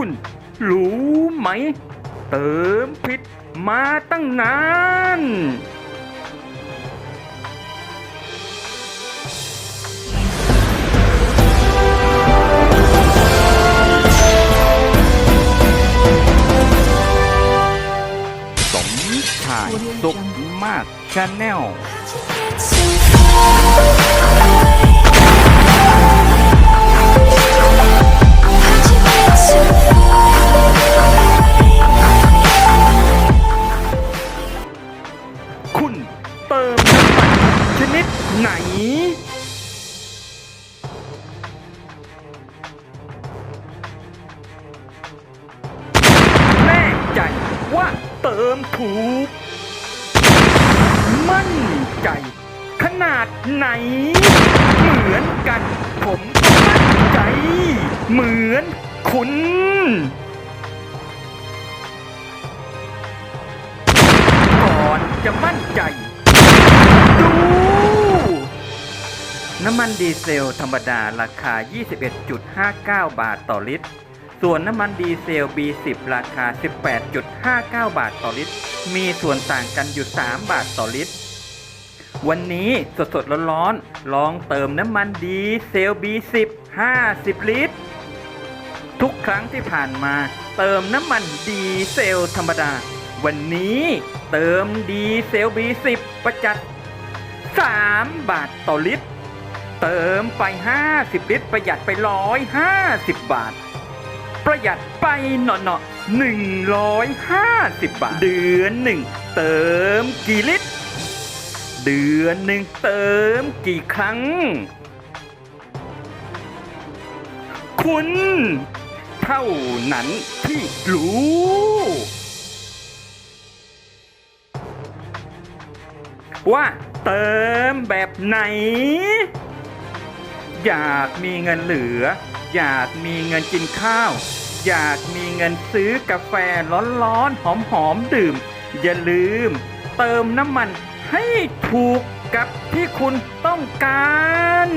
คุณรู้ไหม เติมผิดมาตั้งนานสมชายสุขมากชาแนล แน่ใจว่าเติมถูก มั่นใจ ขนาดไหน เหมือนกัน ผมมั่นใจ เหมือนคุณก่อนจะมั่นใจดู น้ำมันดีเซลธรรมดาราคา 21.59 บาทต่อลิตร ส่วนน้ำมันดีเซล B10 ราคา 18.59 บาทต่อลิตร มีส่วนต่างกันอยู่ 3 บาทต่อลิตร วันนี้สดสดๆร้อนๆลองเติมน้ำมันดีเซล B10 50 ลิตร ทุกครั้งที่ผ่านมา เติมน้ำมันดีเซลธรรมดา วันนี้เติมดีเซล B10 ประจัด 3 บาทต่อลิตร เติมไป 50 ลิตร ประหยัดไป 150 บาท ประหยัดไปหน่อๆ150 บาท เดือนหนึ่งเติมกี่ลิตร เดือนหนึ่งเติมกี่ครั้ง คุณ เท่านั้นที่รู้ว่าเติมแบบไหน อยากมีเงินเหลือ อยากมีเงินกินข้าว อยากมีเงินซื้อกาแฟร้อนๆ หอมๆ ดื่ม อย่าลืม เติมน้ำมันให้ถูกกับที่คุณต้องการ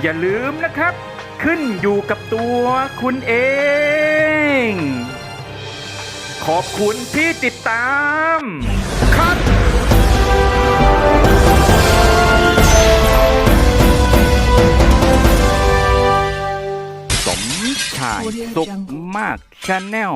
อย่าลืมนะครับ ขึ้นอยู่กับตัวคุณเอง ขอบคุณที่ติดตามายสุขมากชาแนล